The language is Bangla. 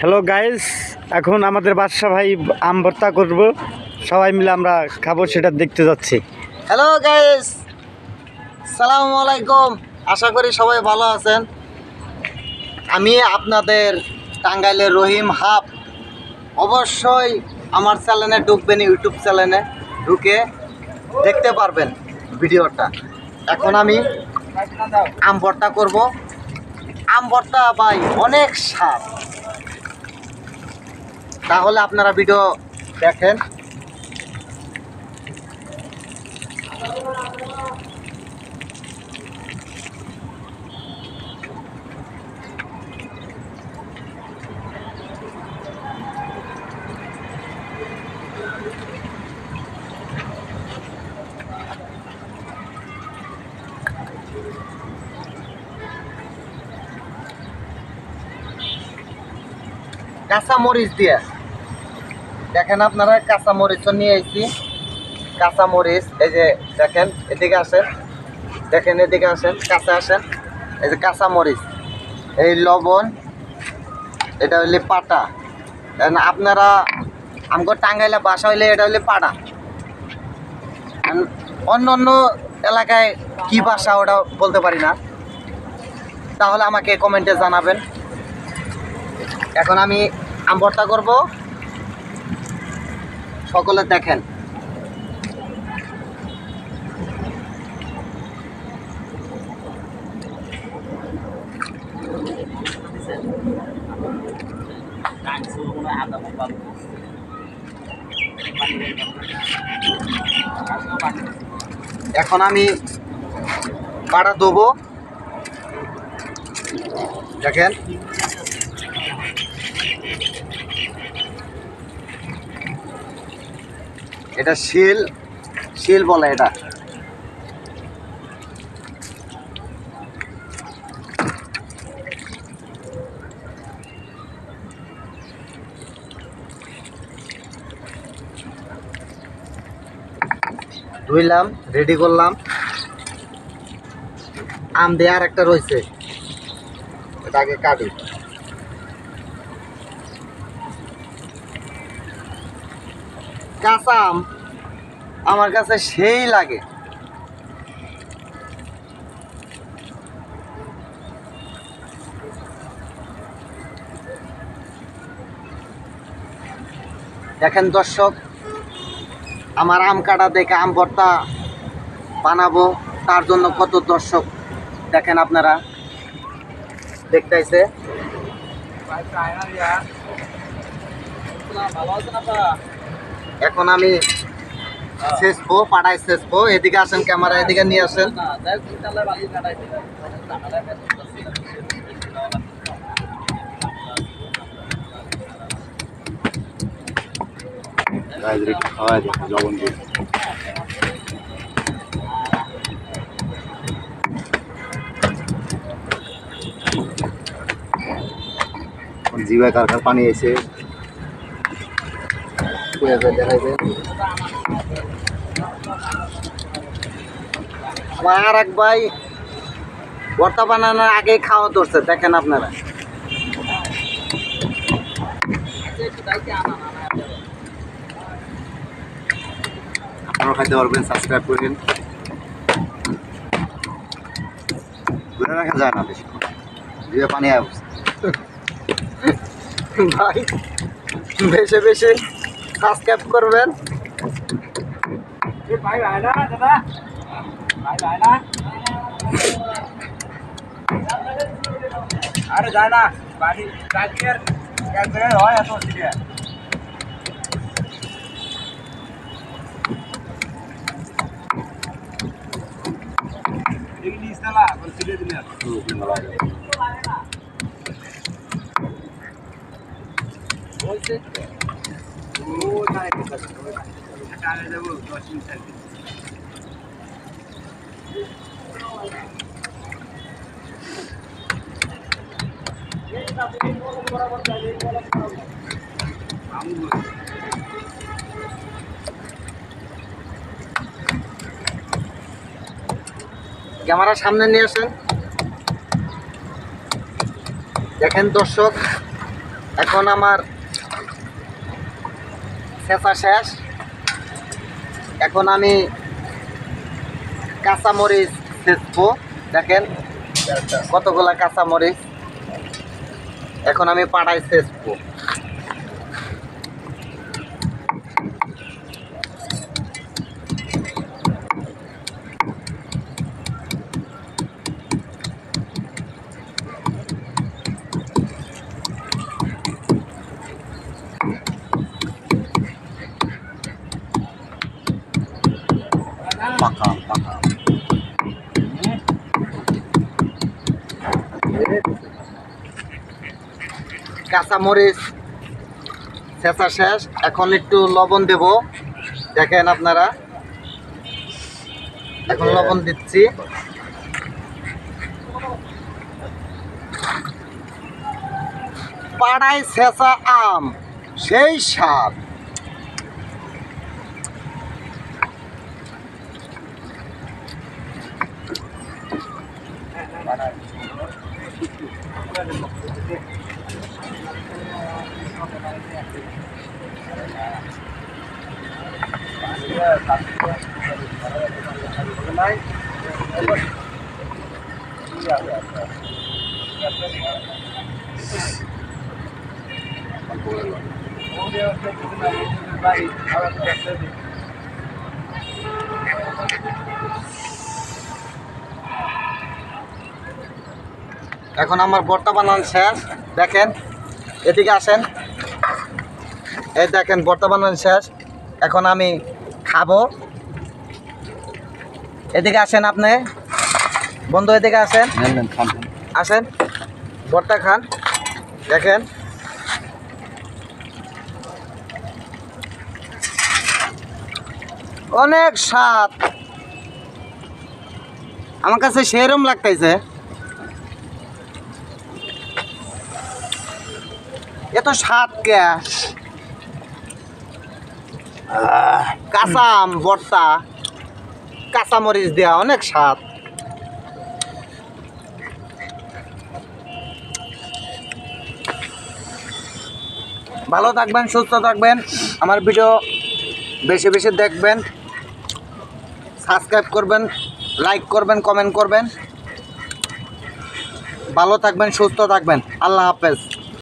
হ্যালো গাইস এখন আমাদের বাদশা ভাই আম ভর্তা করব। সবাই মিলে আমরা খাব, সেটা দেখতে যাচ্ছি। হ্যালো গাইস সালাম আলাইকুম। আশা করি সবাই ভালো আছেন। আমি আপনাদের টাঙ্গাইলের রহিম হাফ। অবশ্যই আমার চ্যানেলে ঢুকবেন, ইউটিউব চ্যানেলে ঢুকে দেখতে পারবেন ভিডিওটা। এখন আমি আম ভর্তা করব। আম ভর্তা ভাই অনেক স্বাদ। তাহলে আপনারা ভিডিও দেখেন। কাঁচা মরিচ দিয়ে। দেখেন আপনারা কাঁচা মরিচও নিয়ে এসেছি কাঁচা মরিচ এই যে দেখেন, এদিকে আসেন। দেখেন, এদিকে আসেন কাঁচা আসেন। এই যে কাঁচা মরিচ এই লবণ, এটা হইলে পাটা। আপনারা, আমগো টাঙ্গাইলে বাসা হইলে এটা হইলে পাটা অন্য অন্য এলাকায় কি ভাষা ওটা বলতে পারি না। তাহলে আমাকে কমেন্টে জানাবেন। এখন আমি আম করব। সকলে দেখেন। এখন আমি পাড়া দেবো দেখেন। এটা শিল শিল বলে এটা। ধুইলাম রেডি করলাম। আম দিয়ে আর একটা রয়েছে এটা আগে কাটি। কাঁচা আম আমার কাছে সেই লাগে। দেখেন দর্শক, আমার আম কাটা দেখে আম ভর্তা বানাবো, তার জন্য কত দর্শক, দেখেন আপনারা, দেখতেছে। এখন আমি শেষবো পাড়ায় শেষবো এদিকে আসেন ক্যামেরা, এদিকে নিয়ে আসেন। লবণ দিয়ে জিবায় কার কার পানি এসে আর এক ভাই, ভর্তা বানানোর আগে খাওয়া ধরছে, দেখেন আপনারা। আপনারাও খাইতে পারবেন সাবস্ক্রাইব করেন ঘুরে বেশি জিভে পানি ভাই, বেশি বেশি। সাবস্ক্রাইব করবেন। আরে যায় না বাড়ি রাজকের একবারে হয় এত সিরিয়াস ক্যামেরা সামনে নিয়ে আসেন। দেখেন দর্শক এখন আমার শেষা শেষ। এখন আমি কাঁচামরিচ ছেঁচবো দেখেন কতগুলা কাঁচামরিচ। এখন আমি পাড়ায় ছেঁচবো পাকা পাকা। কাঁচামরিচ শেষা শেষ। এখন একটু লবণ দেব। দেখেন আপনারা। এখন লবণ দিচ্ছি। পাড়ায় শেষা আম, সেই স্বাদ। এখন আমার বর্তা বানান শেষ দেখেন এদিকে আসেন। এই দেখেন বর্তমান শেষ। এখন আমি খাব। এদিকে আসেন আপনি। বন্ধু এদিকে আসেন। আসেন। বর্তা খান। দেখেন। অনেক স্বাদ। আমার কাছে সেরম লাগতেছে। এত স্বাদ কে? কাঁচা আম, ভর্তা কাঁচা মরিচ দেওয়া অনেক স্বাদ। ভালো থাকবেন, সুস্থ থাকবেন। আমার ভিডিও বেশি বেশি দেখবেন। সাবস্ক্রাইব করবেন লাইক করবেন কমেন্ট করবেন। ভালো থাকবেন, সুস্থ থাকবেন। আল্লাহ হাফেজ।